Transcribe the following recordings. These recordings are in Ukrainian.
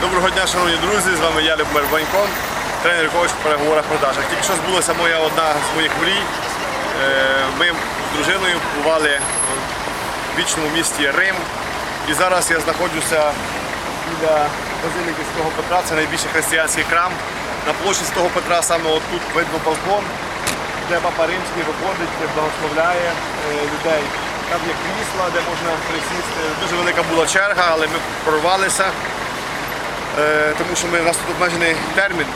Доброго дня, шановні друзі! З вами я, Любомир Банько, тренер коуч по переговорах продажах. Тільки що збулася моя одна з моїх мрій. Е, Ми з дружиною побували в вічному місті Рим. І зараз я знаходжуся біля базиліки Святого Петра, це найбільший християнський храм. На площі Святого Петра саме отут видно балкон, де папа римський виходить, благословляє е, людей. Там є крісла, де можна присісти. Дуже велика була черга, але ми прорвалися. Е, тому що ми, у нас тут обмежений термін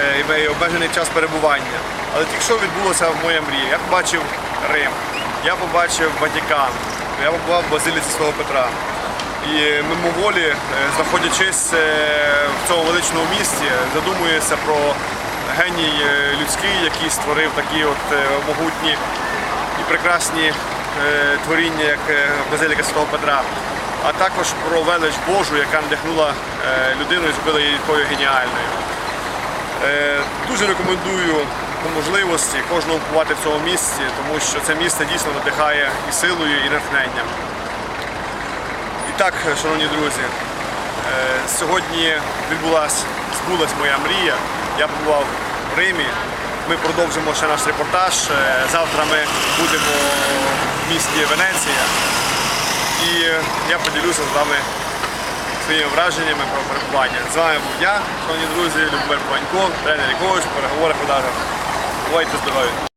е, і обмежений час перебування. Але тільки що відбулося моя мрія. Я побачив Рим, я побачив Ватикан, я побував в Базиліці Святого Петра. І мимоволі, е, знаходячись в цьому величному місті, задумуєшся про геній людський, який створив такі от могутні і прекрасні творіння, як Базиліка Святого Петра, а також про велич Божу, яка надихнула е, людину і зробила її такою геніальною. Е, Дуже рекомендую по можливості кожному побувати в цьому місці, тому що це місце дійсно надихає і силою, і натхненням. І так, шановні друзі, е, сьогодні відбулась, збулась моя мрія. Я побував в Римі. Ми продовжимо ще наш репортаж. Завтра ми будемо в місті Венеція. І я поділюся з вами своїми враженнями про перебування. З вами був я, шановні друзі, Любомир Панько, тренер і коуч, переговори продажах. Бувайте здорові!